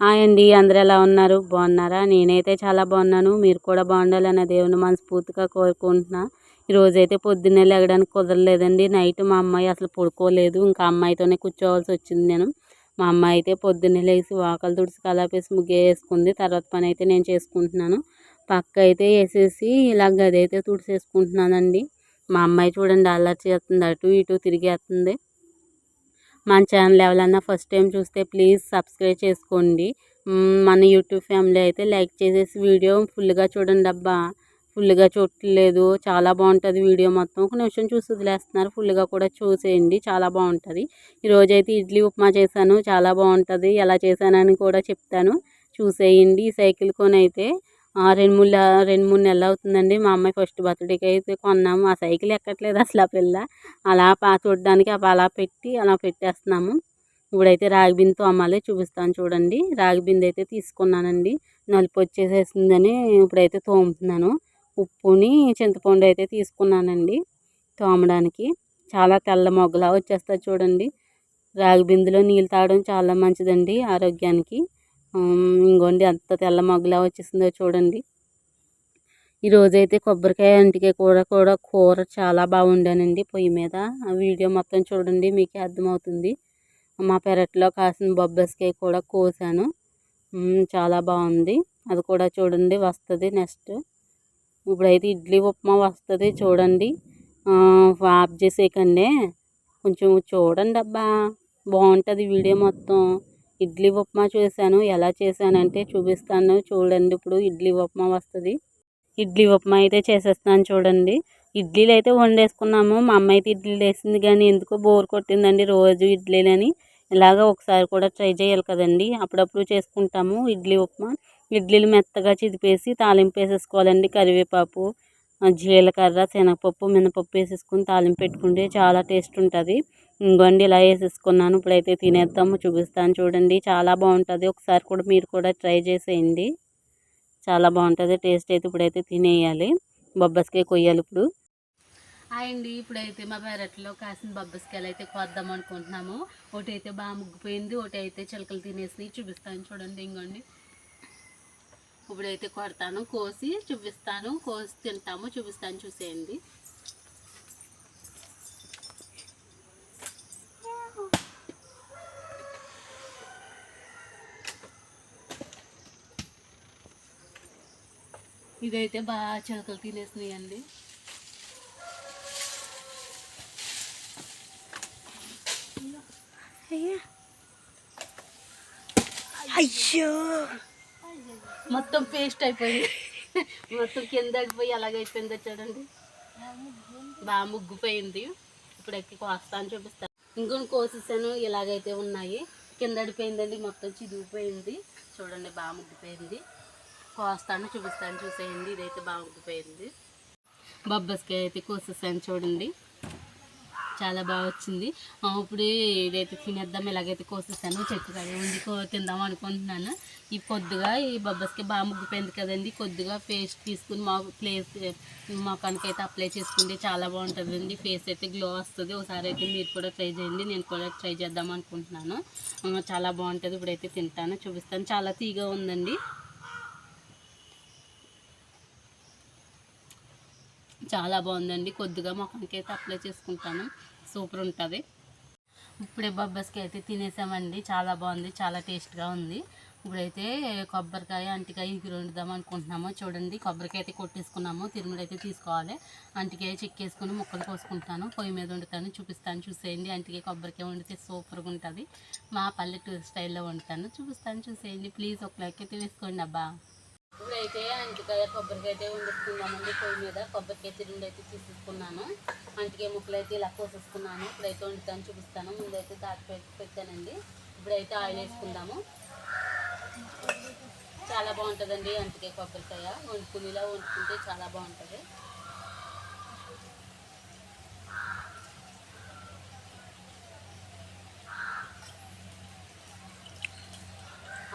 Hi అండి అందరు ఎలా ఉన్నారు? బాగున్నారా? నేనైతే చాలా బాగున్నాను. మీరు కూడా బాగుండాలని దేవుని మనస్ఫూర్తిగా కోరుకుంటున్నా. ఈరోజైతే పొద్దున్నే లేగడానికి కుదరలేదండి. నైట్ మా అమ్మాయి అసలు పడుకోలేదు. ఇంకా అమ్మాయితోనే కూర్చోవాల్సి వచ్చింది నేను. మా అమ్మాయి అయితే పొద్దున్నే లేచి వాకలు తుడిచి కలాపేసి ముగ్గే వేసుకుంది. తర్వాత పని అయితే నేను చేసుకుంటున్నాను. పక్క అయితే వేసేసి ఇలా గది అయితే తుడిచేసుకుంటున్నానండి. మా అమ్మాయి చూడండి అల్లరి చేస్తుంది. అటు ఇటు తిరిగేస్తుంది. మన ఛానల్ ఎవరన్నా ఫస్ట్ టైం చూస్తే ప్లీజ్ సబ్స్క్రైబ్ చేసుకోండి. మన యూట్యూబ్ ఫ్యామిలీ అయితే లైక్ చేసేసి వీడియో ఫుల్గా చూడండి అబ్బా. ఫుల్గా చూడట్లేదు. చాలా బాగుంటుంది వీడియో మొత్తం. ఒక నిమిషం చూసి వదిలేస్తున్నారు. ఫుల్గా కూడా చూసేయండి. చాలా బాగుంటుంది. ఈరోజైతే ఇడ్లీ ఉప్మా చేశాను. చాలా బాగుంటుంది. ఎలా చేశానని కూడా చెప్తాను. చూసేయండి. ఈ సైకిల్ కొని అయితే రెండు మూడు రెండు మూడు నెలలు అవుతుందండి. మా అమ్మాయి ఫస్ట్ బర్త్డేకి అయితే కొన్నాము. ఆ సైకిల్ ఎక్కట్లేదు అసలు ఆ పిల్ల. అలా పా చూడడానికి అలా పెట్టి అలా పెట్టేస్తున్నాము. ఇప్పుడైతే రాగి బిందెతో అమ్మాలి చూపిస్తాను చూడండి. రాగి బిందె అయితే తీసుకున్నానండి. నలుపు వచ్చేసేసిందని ఇప్పుడైతే తోముతున్నాను. ఉప్పుని చింతపండు అయితే తీసుకున్నానండి తోమడానికి. చాలా తెల్ల మొగ్గలా వచ్చేస్తుంది చూడండి. రాగి బిందులో నీళ్ళు తాగడం చాలా మంచిదండి ఆరోగ్యానికి. ఇంకోండి అంత తెల్ల మగ్గులా వచ్చేసిందో చూడండి. ఈరోజైతే కొబ్బరికాయ అంటికే కూర కూడా కూర చాలా బాగుండానండి పొయ్యి మీద. ఆ వీడియో మొత్తం చూడండి మీకే అర్థమవుతుంది. మా పెరట్లో కాసిన బొబ్బస్కాయ కూడా కోసాను. చాలా బాగుంది. అది కూడా చూడండి వస్తుంది నెక్స్ట్. ఇప్పుడైతే ఇడ్లీ ఉప్మా వస్తుంది చూడండి. ఆఫ్ చేసేయకండి కొంచెం చూడండి అబ్బా బాగుంటుంది వీడియో మొత్తం. ఇడ్లీ ఉప్మా చేశాను. ఎలా చేశానంటే చూపిస్తాను. చూడండి ఇప్పుడు ఇడ్లీ ఉప్మా వస్తుంది. ఇడ్లీ ఉప్మా అయితే చేసేస్తున్నాను చూడండి. ఇడ్లీలు అయితే వండేసుకున్నాము. మా అమ్మ అయితే ఇడ్లీలు వేసింది కానీ ఎందుకో బోర్ కొట్టిందండి రోజు ఇడ్లీలని. ఇలాగ ఒకసారి కూడా ట్రై చేయాలి కదండి. అప్పుడప్పుడు చేసుకుంటాము ఇడ్లీ ఉప్మా. ఇడ్లీలు మెత్తగా చిదిపేసి తాలింపు వేసేసుకోవాలండి. కరివేపాకు జీలకర్ర శనగపప్పు మినపప్పు వేసేసుకుని తాలింపు పెట్టుకుంటే చాలా టేస్ట్ ఉంటుంది. ఇంకోండి ఇలా వేసేసుకున్నాను. ఇప్పుడైతే తినేద్దాము చూపిస్తాను చూడండి. చాలా బాగుంటుంది. ఒకసారి కూడా మీరు కూడా ట్రై చేసేయండి. చాలా బాగుంటుంది. టేస్ట్ అయితే ఇప్పుడైతే తినేయాలి. బొబ్బస్కాయ కొయ్యాలి ఇప్పుడు. అండి. ఇప్పుడైతే మా పెరట్లో కాసిన బొబ్బస్కాయలు అయితే కొద్దాం అనుకుంటున్నాము. ఒకటి అయితే బాగా ముగ్గిపోయింది. ఒకటి అయితే చిలకలు తినేసి చూపిస్తాను చూడండి ఇంకోండి ఇప్పుడైతే కొడతాను. కోసి చూపిస్తాను. కోసి తింటాము. చూపిస్తాను చూసేయండి. ఇదైతే బాగా చిలకలు తినేసినాయండి. అయ్యో. మొత్తం పేస్ట్ అయిపోయింది. మొత్తం కింద అయిపోయి అలాగైపోయిందో చూడండి. బాగా ముగ్గిపోయింది. ఇప్పుడు ఎక్కి కోస్తాను చూపిస్తాను ఇంకొని కోసేసాను ఇలాగైతే ఉన్నాయి. కింద అడిపోయిందండి మొత్తం చిదిగిపోయింది. చూడండి బాగా ముగ్గిపోయింది. కోస్తాను చూపిస్తాను చూసేయండి. ఇదైతే బాగా ముగ్గిపోయింది బొబ్బస్కాయ అయితే కోసేసాను చూడండి. చాలా బాగా వచ్చింది. ఇప్పుడు ఇదైతే తినేద్దాం ఇలాగైతే కోసేసాను. చెట్టు కాడ ఉండి తిందాం అనుకుంటున్నాను. ఈ కొద్దిగా ఈ బొబ్బస్కి బాగా ముగ్గిపోయింది కదండి. కొద్దిగా పేస్ట్ తీసుకుని మా ప్లేస్ మొఖానికి అయితే అప్లై చేసుకుంటే చాలా బాగుంటుందండి. ఫేస్ అయితే గ్లో వస్తుంది. ఒకసారి అయితే మీరు కూడా ట్రై చేయండి. నేను కూడా ట్రై చేద్దాం అనుకుంటున్నాను. చాలా బాగుంటుంది. ఇప్పుడైతే తింటాను చూపిస్తాను. చాలా తీగా ఉందండి. చాలా బాగుందండి. కొద్దిగా మొఖానికి అయితే అప్లై చేసుకుంటాను. సూపర్ ఉంటుంది. ఇప్పుడే బొబ్బస్కి అయితే తినేసామండి. చాలా బాగుంది. చాలా టేస్ట్గా ఉంది. ఇప్పుడైతే కొబ్బరికాయ అంటికాయ ఇవి వండుదాం అనుకుంటున్నాము. చూడండి కొబ్బరికాయ అయితే కొట్టేసుకున్నాము. తిరుమలైతే తీసుకోవాలి. అంటికాయ చెక్కేసుకుని ముక్కలు కోసుకుంటాను. పొయ్యి మీద వండుతాను. చూపిస్తాను. చూసేయండి. అంటికాయ కొబ్బరికాయ వండితే సూపర్గా ఉంటుంది. మా పల్లెటూరు స్టైల్లో వండుతాను. చూపిస్తాను. చూసేయండి. ప్లీజ్ ఒక లైక్ అయితే వేసుకోండి అబ్బా. ఇప్పుడైతే అంటికాయ కొబ్బరికాయ అయితే వండుకుందామండి. పొయ్యి మీద కొబ్బరికాయ రెండు అయితే తీసేసుకున్నాను. అంటికాయ ముక్కలు అయితే ఇలా కోసేసుకున్నాను. ఇప్పుడైతే వండుతాను చూపిస్తాను. ముందైతే దాటి పెట్టానండి. ఇప్పుడైతే ఆయిల్ వేసుకుందాము. చాలా బాగుంటుందండి అంటికాయ కొబ్బరికాయ. వండుకునేలా వండుకుంటే చాలా బాగుంటుంది.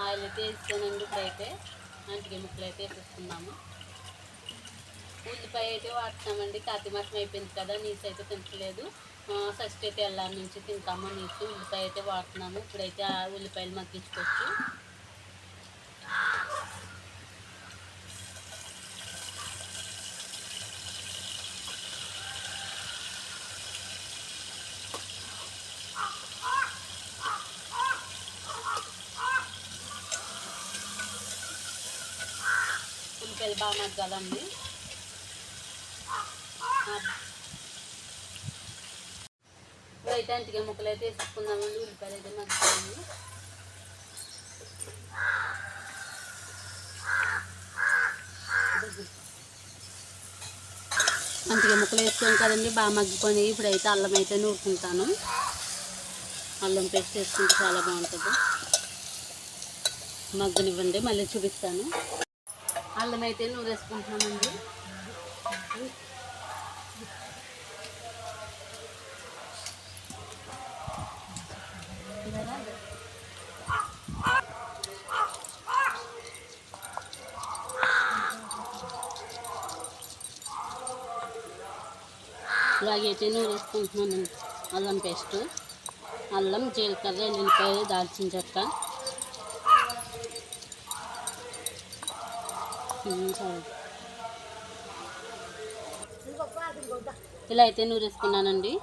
ఆయిల్ అయితే వేస్తానండి ఇప్పుడైతే. అంటికి ముక్కలు అయితే వేసేసుకున్నాము ఉల్లిపాయ అయితే వాడుతున్నామండి కార్తీక మాసం అయిపోయింది కదా నీసు అయితే తినట్లేదు ఫస్ట్ అయితే వెళ్ళాలి నుంచి తింటాము నీసు. ఉల్లిపాయ అయితే వాడుతున్నాము. ఇప్పుడైతే ఉల్లిపాయలు మగ్గించుకోవచ్చు. ఉల్లిపాయలు బాగా మగ్గాలండి ఇప్పుడైతే అంటిగా ముక్కలు అయితే వేసుకుందామండి. ఉల్లిపాయలు అయితే మగ్గాలండి అంటిగా ముక్కలు వేసుకొని కదండి బాగా మగ్గిపోయి ఇప్పుడైతే అల్లం అయితే నూరుకుంటాను. అల్లం పేస్ట్ వేసుకుంటే చాలా బాగుంటుంది. మగ్గనివ్వండి మళ్ళీ చూపిస్తాను. అల్లం అయితే నూరేసుకుంటున్నానండి ఇలాగైతే వేసుకుంటున్నాను అల్లం పేస్ట్ అల్లం జీలకర్ర ఎల్లిపాయ దాల్చిన చెక్క. ఇలా అయితే నూరేసుకున్నానండి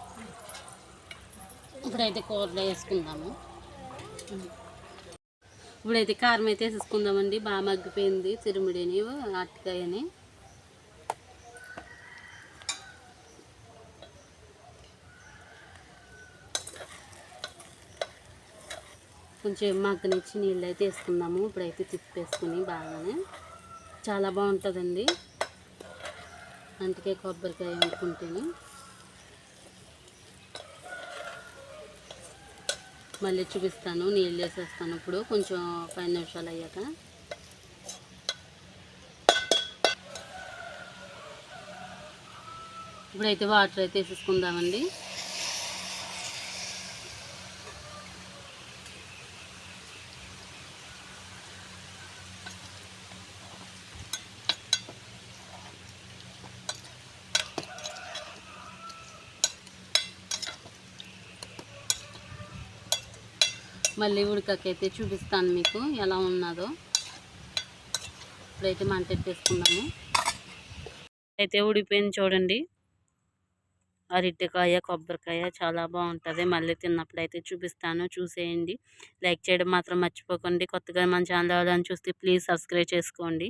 ఇప్పుడైతే కూరలో వేసుకుందాము. ఇప్పుడైతే కారం అయితే వేసేసుకుందామండి. బాగా మగ్గిపోయింది చిరుమిడిని అరటికాయని కొంచెం మగ్గనిచ్చి నీళ్ళు అయితే వేసుకుందాము. ఇప్పుడైతే తిప్పేసుకుని బాగానే. చాలా బాగుంటుందండి. అందుకే కొబ్బరికాయ వండుకుంటేనే. మళ్ళీ చూపిస్తాను నీళ్ళు వేసేస్తాను. ఇప్పుడు కొంచెం పది నిమిషాలు అయ్యాక. ఇప్పుడైతే వాటర్ అయితే వేసేసుకుందామండి. మళ్ళీ ఉడకకైతే చూపిస్తాను మీకు ఎలా ఉన్నదో. ఇప్పుడైతే మంట ఎట్టేసుకుందాము అయితే ఉడిపోయింది చూడండి. అరటికాయ కొబ్బరికాయ చాలా బాగుంటుంది. మళ్ళీ తిన్నప్పుడు అయితే చూపిస్తాను చూసేయండి. లైక్ చేయడం మాత్రం మర్చిపోకండి. కొత్తగా మన ఛానల్ ఎవరైనా చూస్తే ప్లీజ్ సబ్స్క్రైబ్ చేసుకోండి.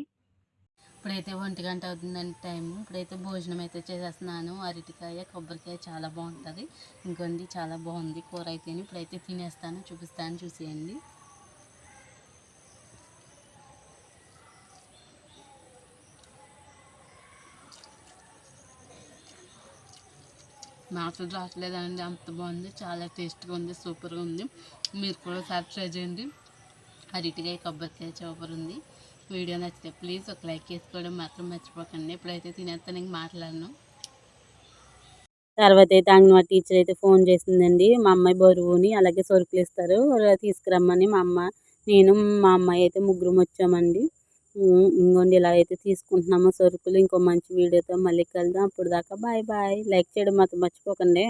ఇప్పుడైతే ఒంటి గంట అవుతుందండి టైం ఇప్పుడైతే భోజనం అయితే చేసేస్తున్నాను. అరటికాయ కొబ్బరికాయ చాలా బాగుంటుంది. ఇంకోండి చాలా బాగుంది కూర అయితే ఇప్పుడైతే తినేస్తాను చూపిస్తాను చూసేయండి. నాకు రావట్లేదండి. అంత బాగుంది. చాలా టేస్ట్గా ఉంది సూపర్గా ఉంది. మీరు కూడా ఒకసారి ట్రై చేయండి. అరటికాయ కొబ్బరికాయ సూపర్ ఉంది. వీడియో నచ్చితే ప్లీజ్ ఒక లైక్ చేసుకోవడం మాత్రం మర్చిపోకండి. ఇప్పుడైతే తినేస్తాను ఇంక మాట్లాడను. తర్వాత అయితే అంగన్వాడి టీచర్ అయితే ఫోన్ చేసిందండి. మా అమ్మాయి బరువుని అలాగే సరుకులు ఇస్తారు. తీసుకురమ్మని మా అమ్మ నేను మా అమ్మాయి అయితే ముగ్గురం వచ్చామండి. ఇంకోండి ఇలా అయితే తీసుకుంటున్నామో సరుకులు. ఇంకో మంచి వీడియోతో మళ్ళీ కలుద్దాం. అప్పుడు దాకా బాయ్ బాయ్. లైక్ చేయడం మాత్రం మర్చిపోకండి.